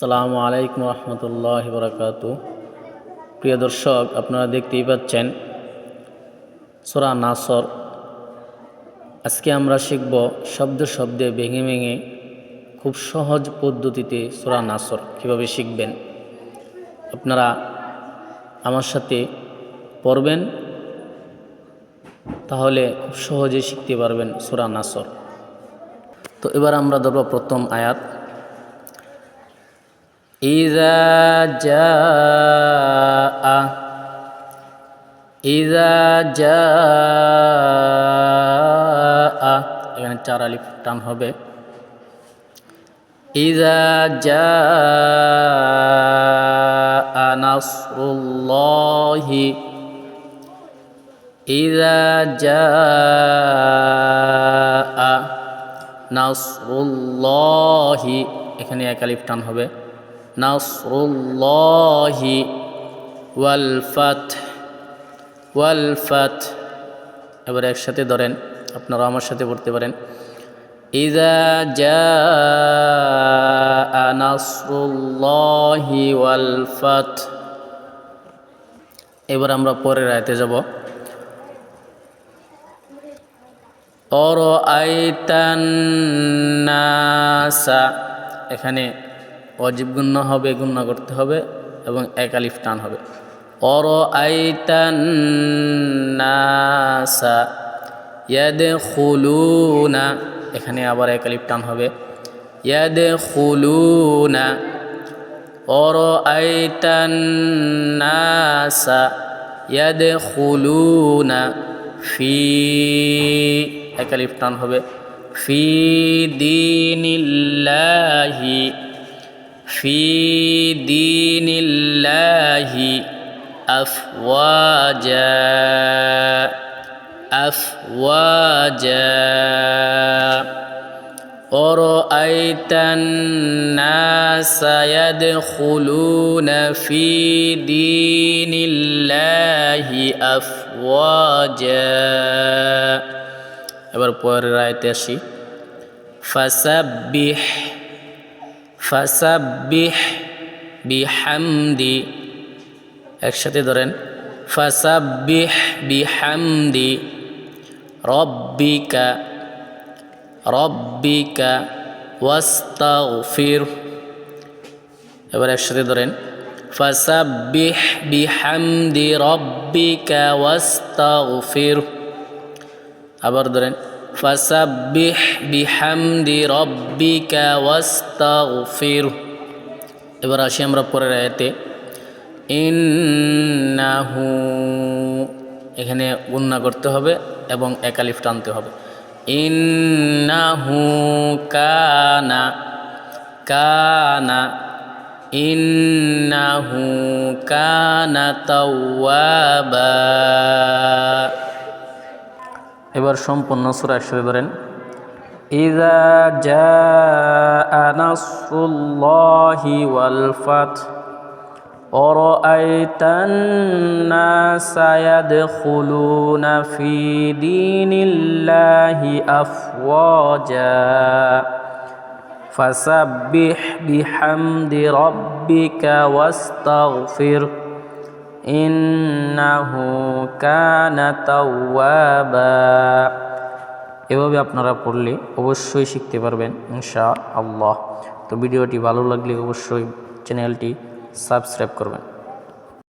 সালামু আলাইকুম রহমতুল্লাহ বরকাত। প্রিয় দর্শক, আপনারা দেখতেই পাচ্ছেন সোরা নাসর। আজকে আমরা শিখব শব্দ শব্দে ভেঙে ভেঙে খুব সহজ পদ্ধতিতে সোরা নাসর কীভাবে শিখবেন। আপনারা আমার সাথে পড়বেন, তাহলে খুব সহজে শিখতে পারবেন সোরা নাসর। তো এবার আমরা ধরব প্রথম আয়াত। ইজা যা ইজা যা এখানে চার আলিফ টান হবে। ইজা যা নাসরুল্লাহি ইজা যা নাসরুল্লাহি এখানে এক আলিফ টান হবে। নাসরুল্লাহি ওয়াল ফাত এবার একসাথে ধরেন আপনারা আমার সাথে পড়তে পারেন। ইদা জা নাসরুল্লাহি ওয়াল ফাত। এবার আমরা পরের আয়তে যাব। অর আইতান্নাসা এখানে অজীব গুণ্য হবে গুণ্য করতে হবে এবং এক আলিফ টান হবে। অর আইতান্নাসা ইয়াদে খুলুনা এখানে আবার এক আলিফ টান হবে। ইয়াদে খুলুনা অর আইতান্নাসা ইয়াদে খুলুনা ফি, এক আলিফ টান হবে। ফি দিনিল্লাহি في دين الله أفواجا أفواجا ورأيت الناس يدخلون في دين الله أفواجا এবার পরের আয়তে আসি ফাসাব্বিহ ফাসাব্বিহ বিহামদি, একসাথে ধরেন, ফাসাব্বিহ বিহামদি, রব্বিকা রব্বিকা ওয়াস্তাগফির। এবার একসাথে ধরেন, ফাসাব্বিহ বিহামদি, রব্বিকা ওয়াস্তাগফির। আবার ধরেন ফাসাব্বিহ বিহামদি রব্বিকা ওয়াস্তাগফির। এবার আসি আমরা পরের আয়াতে। ইন্নাহু, এখানে গুন্না করতে হবে এবং একালিফ টানতে হবে। ইন্নাহু কানা কানা, ইন্নাহু কানা তাওয়াবা। এবার সম্পূর্ণ সুরা একসাথে ধরেন ইদা জাআ নাসরুল্লাহি ওয়াল ফাত ورأيت الناس يدخلون في دين الله أفواجا فسبح بحمد ربك واستغفره ইন্নাহু কানা তাওয়াবা। এভাবে আপনারা পড়লে অবশ্যই শিখতে পারবেন ইনশা আল্লাহ তো ভিডিওটি ভালো লাগলে অবশ্যই চ্যানেলটি সাবস্ক্রাইব করবেন।